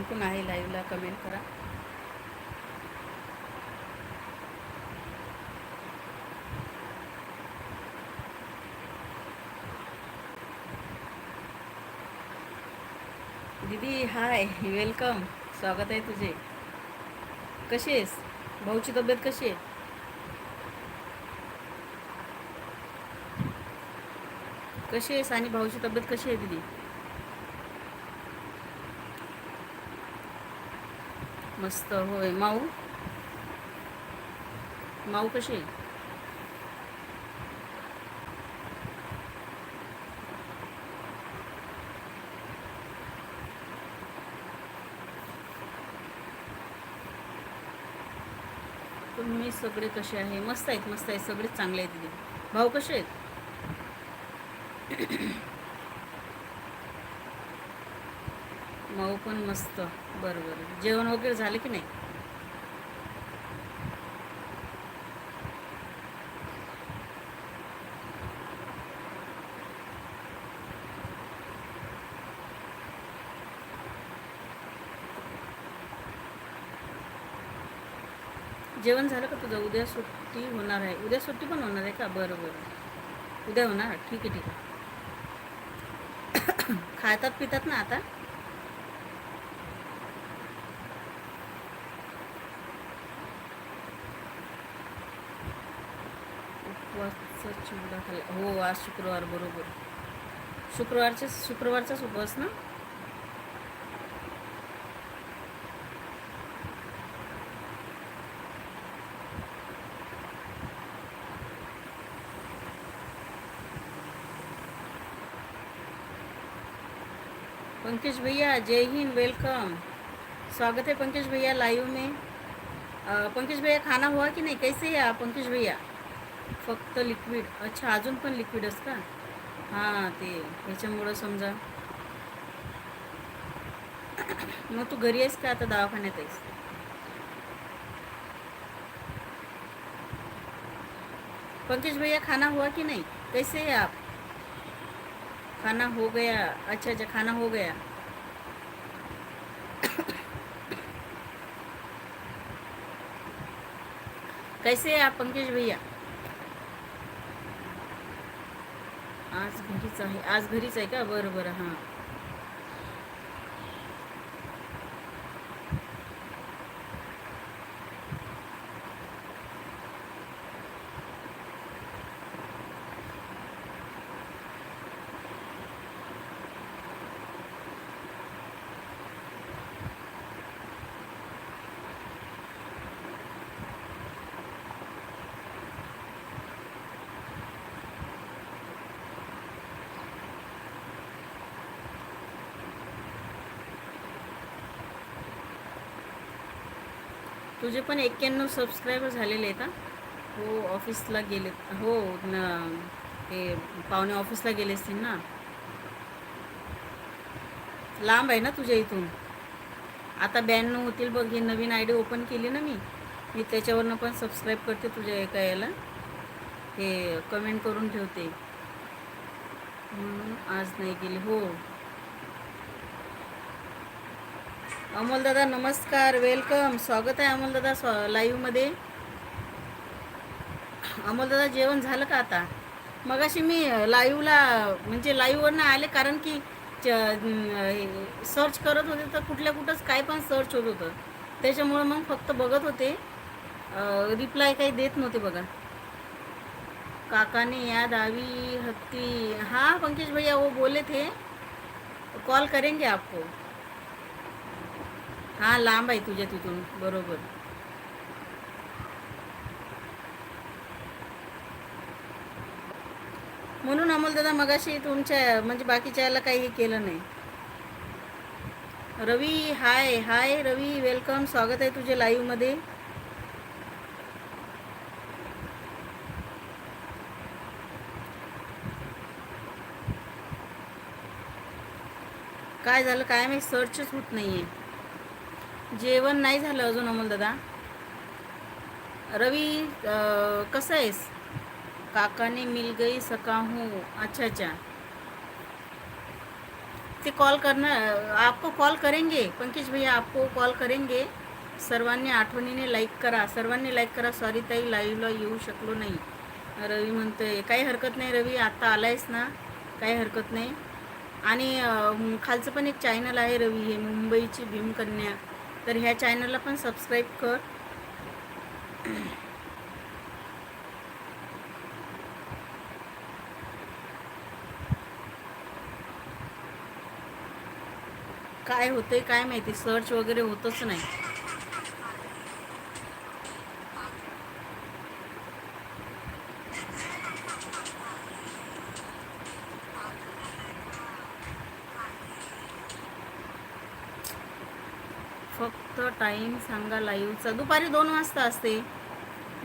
कोण कोण आहे लाईव्हला कमेंट करा. दीदी हाय वेलकम स्वागत आहे तुझे. कशी आहेस? भाऊची तब्येत कशी आहे? कशी आहेस आणि भाऊची तब्येत कशी आहे दीदी? मस्त होय. माऊ? माऊ कशी आहे? तुम्ही सगळे कसे आहे? मस्त आहेत मस्त आहेत. सगळेच चांगले आहेत. दीदी भाऊ कसे आहेत? माऊ पण मस्त. बरं बरं जेवण वगैरे झालं की नाही? जेवण झालं का तुझं? उद्या सुट्टी होणार आहे. उद्या सुट्टी पण होणार आहे का? बरं बरं उद्या होणार? ठीक आहे ठीक आहे. खातात पितात ना आता? उपवासचा चिवडा खाल्ला हो आज शुक्रवार बरोबर. शुक्रवारचे शुक्रवारचाच उपवास ना? पंकज भैया जय हिंद वेलकम स्वागत है पंकज भैया लाइव में. पंकज भैया खाना हुआ की नहीं? कैसे है आप पंकज भैया? फक्त लिक्विड अच्छा अजून पण लिक्विडच का? हां ते ह्याच्यामुळं समजा. मग तू घरी आहेस का आता दवाखान्यात आहेस? पंकज भैया खाना हुआ कि नहीं? कैसे है आप? खाना हो गया. अच्छा अच्छा खाना हो गया. कैसे है आप पंकज भैया? आज घरीच आहे आज घरीच आहे का? बरं बरं हां. तुझे पण एक्क्याण्णव सबस्क्रायबर झालेले आहेत का हो ऑफिसला गेले हो न ते पाहुणे ऑफिसला गेले असतील ना? लांब आहे ना तुझ्या इथून? आता ब्याण्णव होतील बघ ही नवीन आय डी ओपन केली ना मी. मी त्याच्यावरनं पण सबस्क्राईब करते तुझ्या एका याला. हे कमेंट करून ठेवते. म्हणून आज नाही गेली. हो. अमोल दादा नमस्कार वेलकम स्वागत आहे अमोल दादा स्वा लाईव्हमध्ये अमोल दादा जेवण झालं का आता? मगाशी मी लाईव्हला म्हणजे लाईव्हवरनं आले कारण की सर्च करत होते तर कुठल्या कुठंच काय पण सर्च होत होतं. त्याच्यामुळं मग फक्त बघत होते. रिप्लाय काही देत नव्हते बघा. काकाने या दावी हत्ती हाँ पंकज भैया हो, वो बोले थे. कॉल करेंगे आपको. हा लांब आहे तुझ्या तिथून. बरोबर. म्हणून अमोल दादा मगाशी तुमच्या म्हणजे बाकीच्या याला काही केलं नाही. रवी हाय हाय रवी वेलकम स्वागत आहे तुझे लाईव्हमध्ये. काय झालं काय मी सर्चच होत नाहीये. जेवण नाही झालं अजून अमोल दादा. रवी कसं आहेस? काकाने मिल गई सका हूँ अच्छा अच्छा. ते कॉल करणार आपको कॉल करेंगे? पंकज भैया आपको कॉल करेंगे. सर्वांनी आठवणीने लाईक करा. सर्वांनी लाईक करा. सॉरी ताई लाईव्हला येऊ शकलो नाही. रवी म्हणतोय काही हरकत नाही रवी आत्ता आलायस ना? काही हरकत नाही. आणि खालचं पण एक चॅनल आहे रवी हे मुंबईची भीमकन्या तर ह्या चॅनलला पण सबस्क्राईब कर. काय होतंय काय माहिती? सर्च वगैरे होतच नाही फक्त टाईम सांगा लाईव्हचा दुपारी दोन वाजता असते.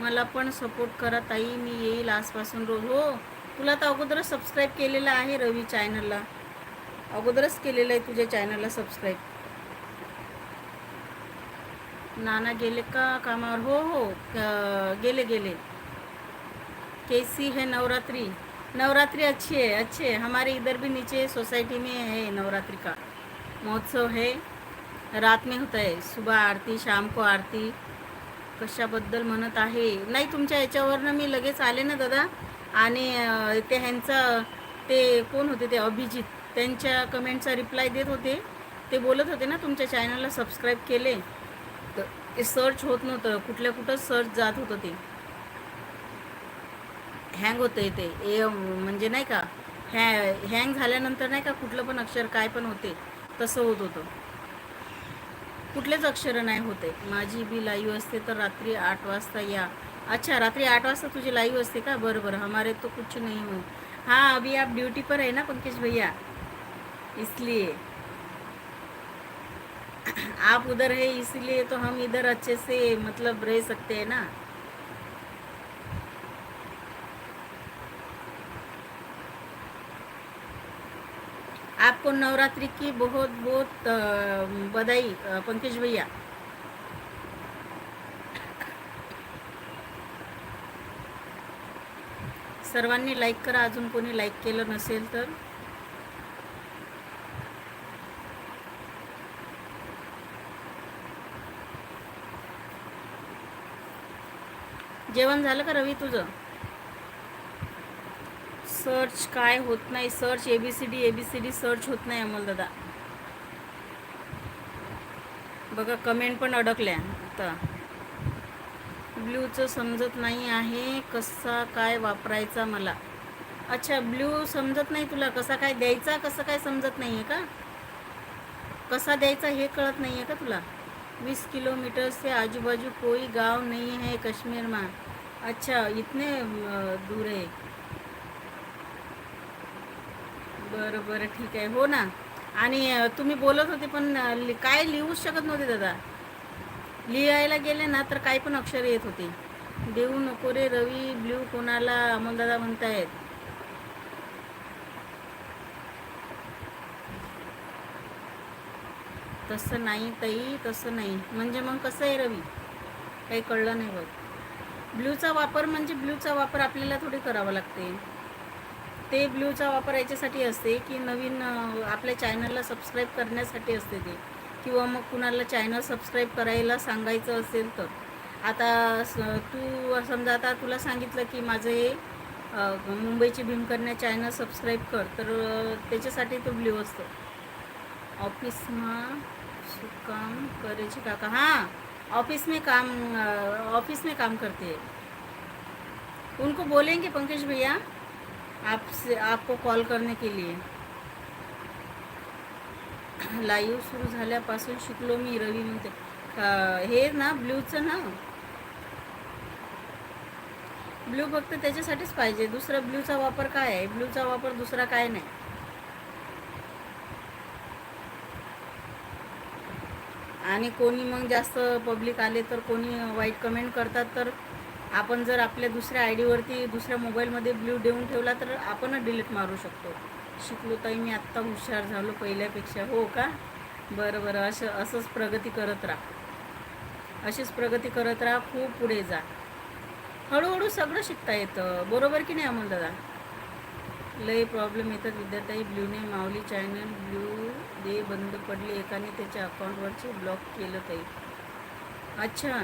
मला पण सपोर्ट करा ताई मी येईल आजपासून रोज. हो तुला तर अगोदरच सबस्क्राईब केलेलं आहे रवी चॅनलला अगोदरच केलेलं आहे तुझ्या चॅनलला सबस्क्राईब नाना गेले का कामावर? हो हो गेले गेले. कैसी है नवरात्रि. नवरात्रि अच्छी है अच्छी है. हमारे इधर भी नीचे सोसाइटी में है नवरात्रि का. महोत्सव है. रात में होत आहे. सुबह आरती शाम को आरती कशाबद्दल म्हणत आहे? नाही तुमच्या याच्यावरनं मी लगेच आले ना दादा. आणि ते ह्यांचं ते कोण होते ते? अभिजित. त्यांच्या कमेंटचा रिप्लाय देत होते. ते बोलत होते ना तुमच्या चॅनलला सबस्क्राईब केले. तर ते सर्च होत नव्हतं. कुठल्या कुठं सर्च जात होतं ते. हँग होतं ते. ए म्हणजे नाही का हॅ हँग झाल्यानंतर नाही का कुठलं पण अक्षर काय पण होते तसं होत होतं. कुठलेच अक्षर नाही होते. माझी बी लाईव्ह असते तर रात्री आठ वाजता या. अच्छा रात्री आठ वाजता तुझी लाईव्ह असते का? बरं बरं. हमारे तो कुछ नहीं हो. हाँ अभी आप ड्यूटी पर है ना पंकज भैया? इसलिए. आप उधर है इसलिए तो हम इधर अच्छे से मतलब रह सकते हैं ना? आपको नवरात्रि की बहुत बहुत बधाई पंकज भैया. सर्वांनी लाईक करा अजून कोणी लाईक केलं नसेल तर. जेवण झालं का रवी तुझं? सर्च काय होत नाही सर्च एबीसीडी एबीसीडी सर्च होत नाही अमोल दादा. बघा कमेंट पण अडकल्या. आता. ब्ल्यूचं समजत नाही आहे कसा काय वापरायचा मला. अच्छा ब्ल्यू समजत नाही तुला कसा काय द्यायचा कसं काय समजत नाही आहे का? कसा द्यायचा हे कळत नाही आहे का तुला? वीस किलोमीटर से आजूबाजू कोई गाव नहीं है कश्मीर में अच्छा इतने दूर आहे. बरं बरं ठीक आहे. हो ना. आणि तुम्ही बोलत होते पण लि- काय लिहूच शकत नव्हते दादा. लिहायला गेले ना तर काय पण अक्षर येत होते. देऊ नको रे रवी ब्ल्यू कोणाला अमोलदादा म्हणतायत. तसं नाही ताई तसं नाही. म्हणजे मग कसं आहे रवी? काही कळलं नाही बघ. ब्ल्यूचा वापर म्हणजे ब्ल्यूचा वापर आपल्याला थोडी करावा लागते. ते ब्ल्यूचा वापर याच्यासाठी असते की नवीन आपल्या चॅनलला सबस्क्राईब करण्यासाठी असते ते. किंवा मग कुणाला चॅनल सबस्क्राईब करायला सांगायचं असेल तर. आता तू समजा आता तुला सांगितलं की माझं हे मुंबईची भीमकन्या चॅनल सबस्क्राईब कर तर त्याच्यासाठी तो ब्ल्यू असतो. ऑफिसमा काम करायची काका. हां ऑफिस काम ऑफिस काम करते. उनको बोलेंगे पंकज भैया? आपसे आपको कॉल करने के लिए। लाईव्ह सुरू झाल्यापासून शिकलो मी रवी म्हणते हे ना ब्ल्यूचं ना? ब्ल्यू फक्त त्याच्यासाठीच पाहिजे. दुसरा ब्ल्यूचा वापर काय आहे? ब्ल्यूचा वापर दुसरा काय नाही. आणि कोणी मग जास्त पब्लिक आले तर कोणी वाईट कमेंट करतात तर आपण जर आपल्या दुसऱ्या आय डीवरती दुसऱ्या मोबाईलमध्ये ब्ल्यू देऊन ठेवला तर आपणच डिलीट मारू शकतो. शिकलो ताई मी आत्ता हुशार झालो पहिल्यापेक्षा. हो का? बरं बरं. असं असंच प्रगती करत राहा. अशीच प्रगती करत राहा. खूप पुढे जा. हळूहळू सगळं शिकता येतं. बरोबर की नाही अमोल दादा? लय प्रॉब्लेम येतात विद्यार्थी. ब्ल्यूने माऊली चॅनल ब्ल्यू दे बंद पडली एकाने त्याच्या अकाउंटवरचे ब्लॉक केलं ताई. अच्छा.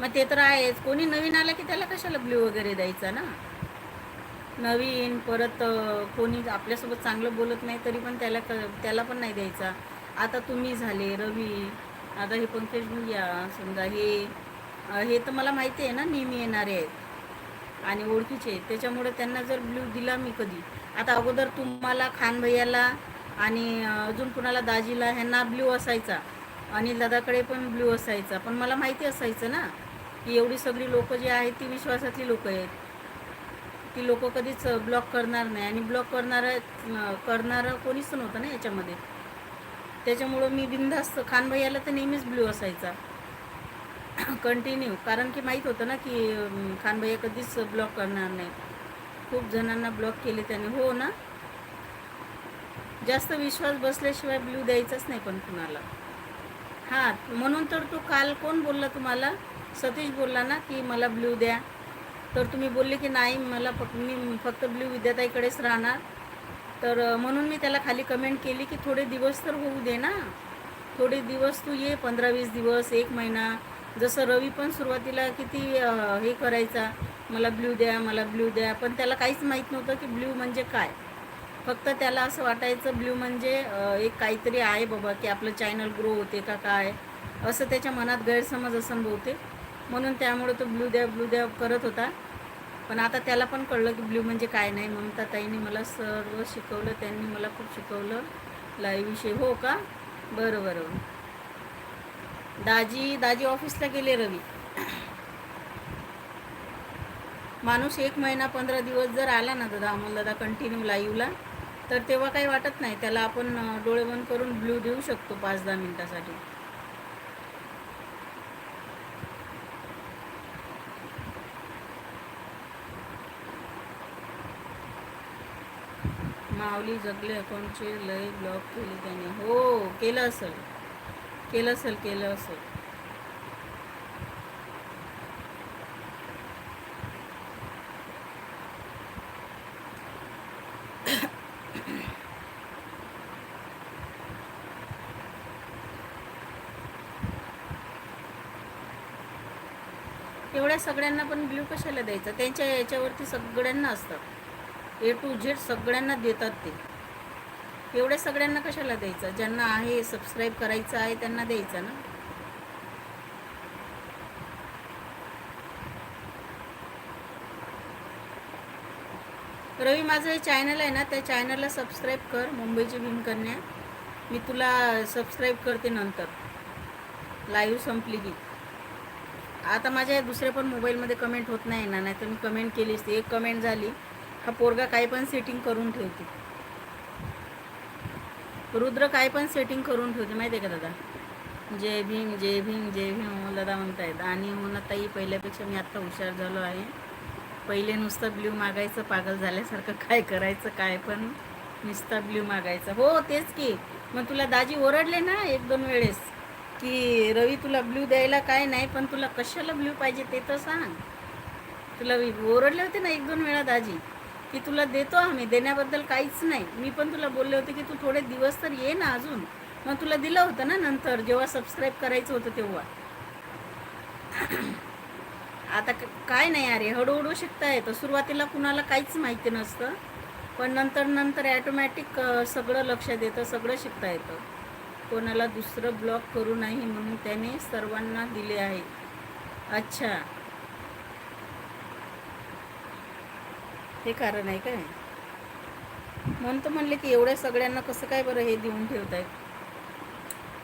मग ते तर आहेच. कोणी नवीन आलं की त्याला कशाला ब्ल्यू वगैरे द्यायचा ना? नवीन परत कोणी आपल्यासोबत चांगलं बोलत नाही तरी पण त्याला क त्याला पण नाही द्यायचा. आता तुम्ही झाले रवी आता हे पंकज भैया समजा हे हे तर मला माहिती आहे ना नेहमी येणारे आहेत. आणि ओळखीचे आहेत. त्याच्यामुळे त्यांना जर ब्ल्यू दिला मी कधी. आता अगोदर तुम्हाला खान भैयाला आणि अजून कुणाला दाजीला ह्यांना ब्ल्यू असायचा. अनिल दादाकडे पण ब्ल्यू असायचा. पण मला माहिती असायचं ना की एवढी सगळी लोकं जी आहेत ती विश्वासातली लोकं आहेत. ती लोकं कधीच ब्लॉक करणार नाही. आणि ब्लॉक करणारं करणारं कोणीच नव्हतं ना याच्यामध्ये. त्याच्यामुळं मी बिनधास्त खान भैयाला तर नेहमीच ब्ल्यू असायचा. कंटिन्यू कारण की माहीत होतं ना की खान भैया कधीच ब्लॉक करणार नाही. खूप जणांना ब्लॉक केले त्याने. हो ना? जास्त विश्वास बसल्याशिवाय ब्ल्यू द्यायचाच नाही पण कुणाला. हां म्हणून तर तो काल कोण बोलला तुम्हाला? सतीश बोलला ना की मला ब्ल्यू द्या. तर तुम्ही बोलले की नाही मला फक्त मी फक्त ब्ल्यू विद्याताईकडेच राहणार. तर म्हणून मी त्याला खाली कमेंट केली की थोडे दिवस तर होऊ दे ना. थोडे दिवस तू ये पंधरा वीस दिवस एक महिना. जसं रवी पण सुरुवातीला किती हे करायचा मला ब्ल्यू द्या मला ब्ल्यू द्या. पण त्याला काहीच माहीत नव्हतं की ब्ल्यू म्हणजे काय. फक्त त्याला असं वाटायचं ब्ल्यू म्हणजे एक काहीतरी आहे बाबा की आपलं चॅनल ग्रो होते का काय? असं त्याच्या मनात गैरसमज असं बहुतेक. म्हणून त्यामुळे तो ब्ल्यू द्या ब्ल्यू द्या करत होता. पण आता त्याला पण कळलं की ब्ल्यू म्हणजे काय नाही. म्हणून तर ताईने मला सर्व शिकवलं त्यांनी मला खूप शिकवलं. लाईव्हविषयी हो का? बरं बरं दाजी दाजी ऑफिसला गेले रवी. माणूस एक महिना पंधरा दिवस जर आला ना दादा अमोल दादा कंटिन्यू लाईव्हला तर तेव्हा काही वाटत नाही. त्याला आपण डोळे बंद करून ब्ल्यू देऊ शकतो पाच दहा मिनिटासाठी. माऊली जगले अकाउंटचे लय ब्लॉक केले त्याने. हो केलं असेल. केलं असेल केलं असेल. एवढ्या सगळ्यांना पण ब्ल्यू कशाला द्यायचं? त्यांच्या याच्यावरती सगळ्यांना असतात ए टू झेड सगळ्यांना देतात ते. एवढ्या सगळ्यांना कशाला द्यायचं? ज्यांना आहे सबस्क्राईब करायचं आहे त्यांना द्यायचं ना? रवी माझं हे चॅनल आहे ना त्या चॅनलला सबस्क्राईब कर मुंबईची भीमकन्या. मी तुला सबस्क्राईब करते नंतर. लाईव्ह संपली की आता माझ्या दुसऱ्या पण मोबाईलमध्ये कमेंट होत नाही ना नाही तर मी कमेंट केली ती एक कमेंट झाली हा पोरगा काय पण सेटिंग करून ठेवते. रुद्र काय पण सेटिंग करून ठेवते माहिती आहे का दादा? जय भीम जय भीम जय भीम हो, दादा म्हणतायत. आणि हो ना ताई पहिल्यापेक्षा मी आत्ता हुशार झालो आहे. पहिले नुसतं ब्ल्यू मागायचं पागल झाल्यासारखं काय करायचं काय पण नुसता ब्ल्यू मागायचं. हो तेच की. मग तुला दाजी ओरडले ना एक दोन वेळेस? की रवी तुला ब्ल्यू द्यायला काय नाही पण तुला कशाला ब्ल्यू पाहिजे ते तर सांग. तुला ओरडले होते ना एक दोन वेळा दाजी की तुला देतो आम्ही देण्याबद्दल काहीच नाही. मी पण तुला बोलले होते की तू थोडे दिवस तर ये ना अजून. मग तुला दिलं होतं ना नंतर जेव्हा सबस्क्राईब करायचं होतं तेव्हा. आता काय नाही अरे हळूहळू शिकता येतं सुरुवातीला कुणाला काहीच माहिती नसतं पण नंतर नंतर ॲटोमॅटिक सगळं लक्ष देतं सगळं शिकता येतं. कोणाला दुसरं ब्लॉक करू नाही म्हणून त्याने सर्वांना दिले आहे. अच्छा. हे कारण आहे काय? म्हणून तर म्हणले की एवढ्या सगळ्यांना कसं काय बरं हे देऊन ठेवतायत?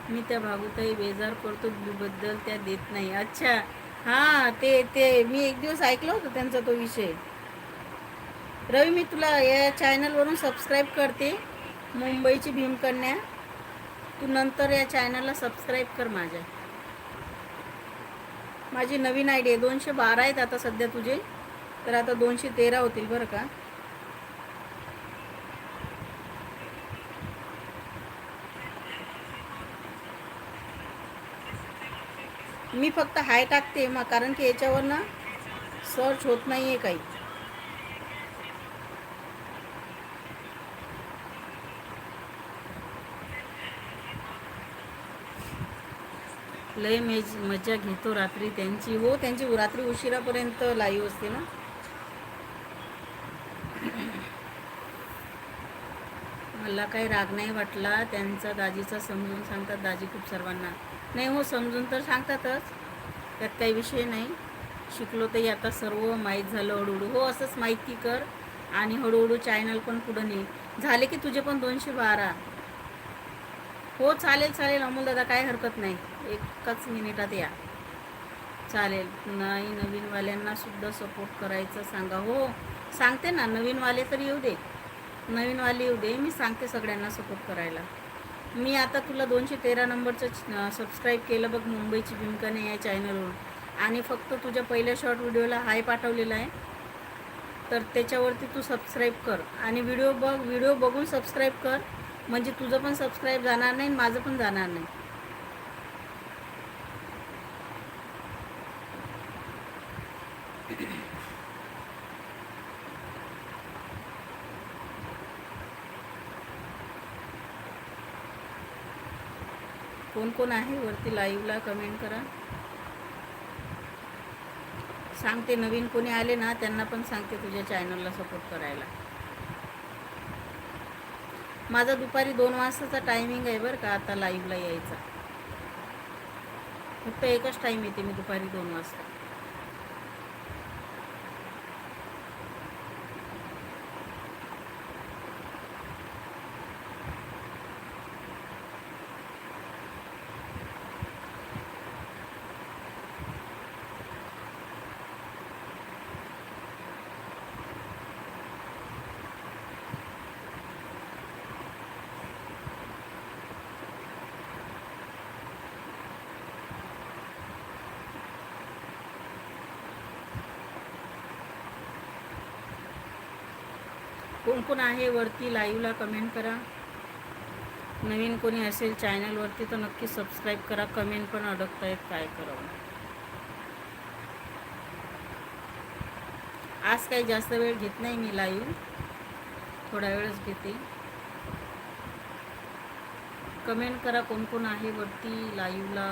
मी त्या भागुताई बेजार करतो बद्दल त्या देत नाही. अच्छा. हां ते ते मी एक दिवस ऐकलं होतं त्यांचा तो विषय. रवी मी तुला या चॅनलवरून सबस्क्राईब करते. मुंबईची भीमकन्या. तू नंतर या चॅनलला सबस्क्राईब कर माझ्या. माझी नवीन आयडी आहे दोनशे बारा आहेत आता सध्या तुझे. तर आता दोनशे तेरा होतील बरं का? मी फक्त हाय टाकते मग कारण की याच्यावर ना सर्च होत नाही आहे काही. लय मेज मजा घेतो रात्री त्यांची. हो त्यांची रात्री उशिरापर्यंत लाईव्ह असते ना? मला काही राग नाही वाटला. त्यांचा दाजीचा समजून सांगतात दाजी खूप सर्वांना. नाही हो समजून तर सांगतातच. त्यात काही विषय नाही. शिकलो तरी आता सर्व माहीत झालं हळूहळू. हो असंच माहिती कर. आणि हळूहळू चॅनल पण पुढं ने झाले की तुझे पण दोनशे बारा. हो चालेल चालेल अमोल दादा काय हरकत नाही. एकाच मिनिटात या. चालेल. नाही नवीनवाल्यांना सुद्धा सपोर्ट करायचं सांगा. हो सांगते ना नवीनवाले तर येऊ दे. नवीनवाले येऊ दे मी सांगते सगळ्यांना सपोर्ट करायला. मी आता तुला दोनशे तेरा नंबरचं सबस्क्राईब केलं बघ मुंबईची भूमिकाने या चॅनलवरून आणि फक्त तुझ्या पहिल्या शॉर्ट व्हिडिओला हाय पाठवलेला आहे. तर त्याच्यावरती तू सबस्क्राईब कर. आणि व्हिडिओ बघ व्हिडिओ बघून सबस्क्राईब कर. म्हणजे तुझं पण सबस्क्राईब जाणार नाही माझं पण जाणार नाही. कोण कोण आहे वरती लाईव्हला कमेंट करा. सांगते नवीन कोणी आले ना त्यांना पण सांगते तुझ्या चॅनलला सपोर्ट करायला. माझा दुपारी दोन वाजताचा टायमिंग आहे बरं का आता लाईव्हला यायचा. फक्त एकच टाईम येते मी दुपारी दोन वाजता. कोण कोण आहे वरती लाईव्हला कमेंट करा. नवीन कोणी असेल चॅनलवरती तर नक्की सबस्क्राईब करा. कमेंट पण अडकतायत काय करावं. आज काही जास्त वेळ घेत नाही मी लाईव्ह थोडा वेळच घेते. कमेंट करा कोण कोण आहे वरती लाईव्हला